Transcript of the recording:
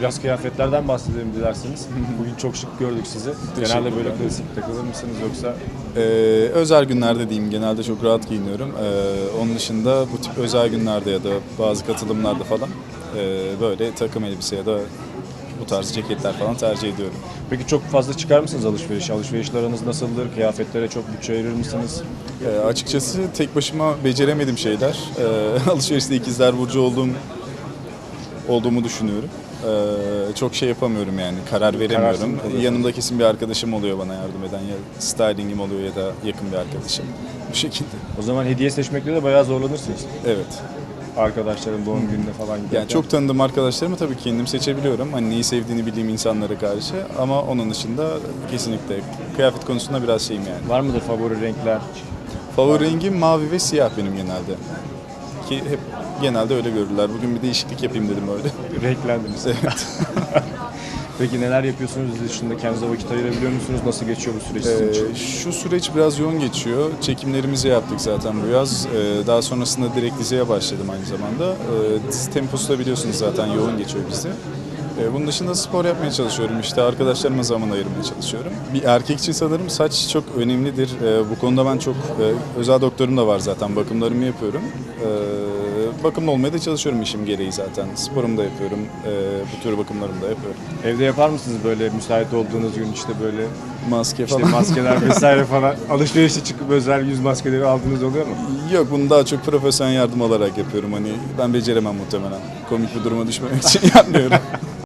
Biraz kıyafetlerden bahsedelim dilerseniz. Bugün çok şık gördük sizi. Genelde böyle klasik takılır mısınız yoksa? Ee, özel günlerde diyeyim genelde çok rahat giyiniyorum. Ee, onun dışında bu tip özel günlerde ya da bazı katılımlarda falan ee, böyle takım elbise ya da bu tarz ceketler falan tercih ediyorum. Peki çok fazla çıkar mısınız alışveriş? Alışverişler aranız nasıldır? Kıyafetlere çok bütçe ayırır mısınız? Ee, açıkçası tek başıma beceremedim şeyler. Ee, alışverişte ikizler burcu olduğum olduğumu düşünüyorum. Ee, çok şey yapamıyorum yani karar veremiyorum. kalıyorsun. Yanımda kesin bir arkadaşım oluyor bana yardım eden ya stylingim oluyor ya da yakın bir arkadaşım. Bu şekilde. O zaman hediye seçmekte de bayağı zorlanırsınız. Evet. Arkadaşların doğum gününe falan giderken. Yani çok tanıdığım arkadaşlarımı tabii ki kendim seçebiliyorum. Hani neyi sevdiğini bildiğim insanlara karşı. Ama onun dışında kesinlikle kıyafet konusunda biraz şeyim yani. Var mıdır favori renkler? Favori rengim mavi ve siyah benim genelde. Ki hep genelde öyle görürler. Bugün bir değişiklik yapayım dedim öyle. Renklendiniz. Evet. Peki neler yapıyorsunuz? Dizi dışında kendinize vakit ayırabiliyor musunuz? Nasıl geçiyor bu süreç sizin için? Ee, şu süreç biraz yoğun geçiyor. Çekimlerimizi yaptık zaten bu yaz. Ee, daha sonrasında direkt diziye başladım aynı zamanda. Ee, dizi temposu da biliyorsunuz zaten yoğun geçiyor bizde. Ee, bunun dışında spor yapmaya çalışıyorum. İşte arkadaşlarıma zaman ayırmaya çalışıyorum. Bir erkek için sanırım saç çok önemlidir. Ee, bu konuda ben çok e, özel doktorum da var zaten. Bakımlarımı yapıyorum. Ee, bakımlı olmaya da çalışıyorum işim gereği zaten. Sporumu da yapıyorum. Bu tür bakımlarımı da yapıyorum. Evde yapar mısınız böyle müsait olduğunuz gün işte böyle Maske işte falan. maskeler vesaire falan alışverişe çıkıp özel yüz maskeleri aldığınız oluyor mu? Yok bunu daha çok profesyonel yardım alarak yapıyorum. Hani ben beceremem muhtemelen. Komik bir duruma düşmemek için yapmıyorum.